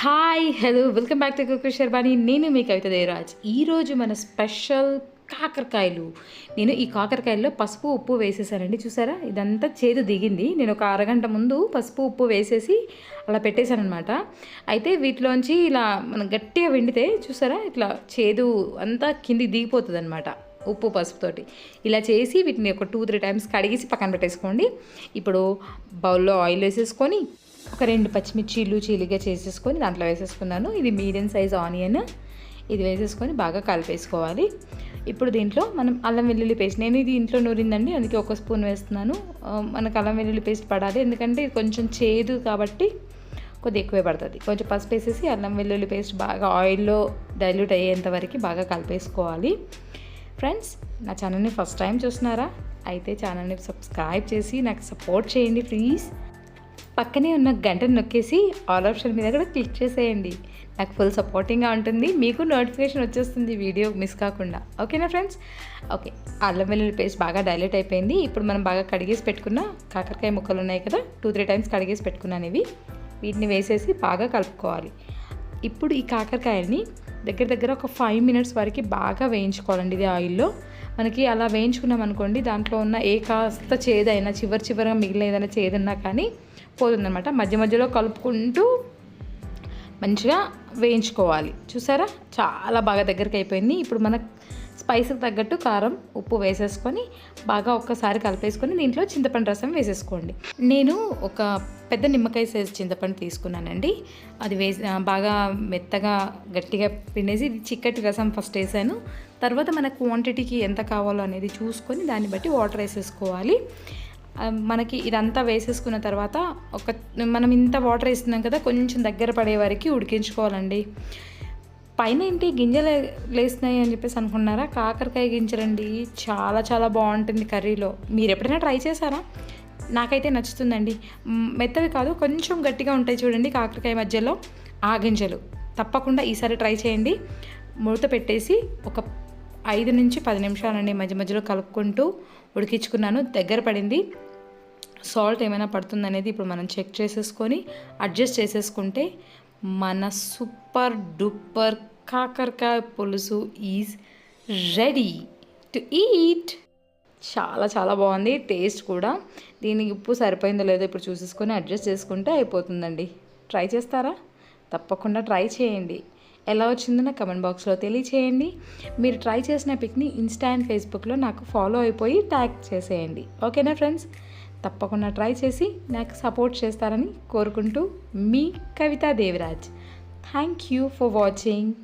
Hi hello welcome back to Kuku Sharvani నేను మీ కవిత దేవరాజ్ ఈరోజు మన స్పెషల్ కాకరకాయలు. నేను ఈ కాకరకాయల్లో పసుపు ఉప్పు వేసేసానండి. చూసారా? ఇదంతా చేదు దిగింది. నేను ఒక అరగంట ముందు పసుపు ఉప్పు వేసేసి అలా పెట్టేశాను అనమాట అయితే వీటిలోంచి ఇలా మనం గట్టిగా వెండితే చూసారా? ఇట్లా చేదు అంతా కిందికి దిగిపోతుంది అనమాట ఉప్పు పసుపుతోటి ఇలా చేసి వీటిని ఒక టూ త్రీ టైమ్స్ కడిగేసి పక్కన పెట్టేసుకోండి. ఇప్పుడు బౌల్లో ఆయిల్ వేసేసుకొని ఒక రెండు పచ్చిమిర్చిలు చీలిగా చేసేసుకొని దాంట్లో వేసేసుకున్నాను. ఇది మీడియం సైజ్ ఆనియన్. ఇది వేసేసుకొని బాగా కలిపేసుకోవాలి. ఇప్పుడు దీంట్లో మనం అల్లం వెల్లుల్లి పేస్ట్. నేను ఇది ఇంట్లో నూరిందండి అందుకే ఒక స్పూన్ వేస్తున్నాను. మనకు అల్లం వెల్లుల్లి పేస్ట్ పడాలి. ఎందుకంటే ఇది కొంచెం చేదు కాబట్టి కొద్దిగా ఎక్కువే పడుతుంది. కొంచెం పసుపు వేసేసి అల్లం వెల్లుల్లి పేస్ట్ బాగా ఆయిల్లో డైల్యూట్ అయ్యేంత వరకు బాగా కలిపేసుకోవాలి. ఫ్రెండ్స్ నా ఛానల్ని ఫస్ట్ టైం చూస్తున్నారా? అయితే ఛానల్ని సబ్స్క్రైబ్ చేసి నాకు సపోర్ట్ చేయండి ప్లీజ్. పక్కనే ఉన్న గంటను నొక్కేసి ఆల్ ఆప్షన్ మీద కూడా క్లిక్ చేసేయండి. నాకు ఫుల్ సపోర్టింగ్గా ఉంటుంది. మీకు నోటిఫికేషన్ వచ్చేస్తుంది వీడియో మిస్ కాకుండా. ఓకేనా ఫ్రెండ్స్? ఓకే. అల్లం వెల్లుల్లి పేస్ట్ బాగా డైలెట్ అయిపోయింది. ఇప్పుడు మనం బాగా కడిగేసి పెట్టుకున్న కాకరకాయ ముక్కలు ఉన్నాయి కదా టూ త్రీ టైమ్స్ కడిగేసి పెట్టుకున్నాను ఇవి. వీటిని వేసేసి బాగా కలుపుకోవాలి. ఇప్పుడు ఈ కాకరకాయల్ని దగ్గర దగ్గర ఒక ఫైవ్ మినిట్స్ వరకు బాగా వేయించుకోవాలండి ఇది ఆయిల్లో. మనకి అలా వేయించుకున్నాం అనుకోండి దాంట్లో ఉన్న ఏ కాస్త చేదైనా చివరి చివరిగా మిగిలిన ఏదైనా చేదున్నా కానీ పోతుందన్నమాట. మధ్య మధ్యలో కలుపుకుంటూ మంచిగా వేయించుకోవాలి. చూసారా? చాలా బాగా దగ్గరికి అయిపోయింది. ఇప్పుడు మన స్పైస్కి తగ్గట్టు కారం ఉప్పు వేసేసుకొని బాగా ఒక్కసారి కలిపేసుకొని దీంట్లో చింతపండు రసం వేసేసుకోండి. నేను ఒక పెద్ద నిమ్మకాయ సైజ్ చింతపండు తీసుకున్నానండి. అది వేసి బాగా మెత్తగా గట్టిగా పిండేసి ఇది చిక్కటి రసం ఫస్ట్ వేసాను. తర్వాత మన క్వాంటిటీకి ఎంత కావాలో అనేది చూసుకొని దాన్ని బట్టి వాటర్ వేసేసుకోవాలి. మనకి ఇదంతా వేసేసుకున్న తర్వాత ఒక మనం ఇంత వాటర్ వేస్తున్నాం కదా కొంచెం దగ్గర పడే వరకు ఉడికించుకోవాలండి. పైన ఏంటి గింజలు లేస్తున్నాయి అని చెప్పేసి అనుకున్నారా? కాకరకాయ గింజలండి చాలా చాలా బాగుంటుంది కర్రీలో. మీరు ఎప్పుడైనా ట్రై చేశారా? నాకైతే నచ్చుతుందండి. మెత్తవి కాదు కొంచెం గట్టిగా ఉంటాయి చూడండి కాకరకాయ మధ్యలో. ఆ గింజలు తప్పకుండా ఈసారి ట్రై చేయండి. మూత పెట్టేసి ఒక ఐదు నుంచి పది నిమిషాలండి మధ్య మధ్యలో కలుపుకుంటూ ఉడికించుకున్నాను. దగ్గర పడింది. సాల్ట్ ఏమైనా పడుతుందనేది ఇప్పుడు మనం చెక్ చేసేసుకొని అడ్జస్ట్ చేసేసుకుంటే మన సూపర్ డూపర్ కాకరకాయ పులుసు ఈజ్ రెడీ టు ఈట్. చాలా చాలా బాగుంది. టేస్ట్ కూడా. దీనికి ఉప్పు సరిపోయిందో లేదో ఇప్పుడు చూసేసుకొని అడ్జస్ట్ చేసుకుంటే అయిపోతుందండి. ట్రై చేస్తారా? తప్పకుండా ట్రై చేయండి. ఎలా వచ్చిందో నాకు కమెంట్ బాక్స్లో తెలియచేయండి. మీరు ట్రై చేసిన పిక్ని ఇన్స్టా అండ్ ఫేస్బుక్లో నాకు ఫాలో అయిపోయి ట్యాగ్ చేసేయండి. ఓకేనా ఫ్రెండ్స్ తప్పకుండా ట్రై చేసి నాకు సపోర్ట్ చేస్తారని కోరుకుంటూ మీ Kavitha Deviraj. Thank you for watching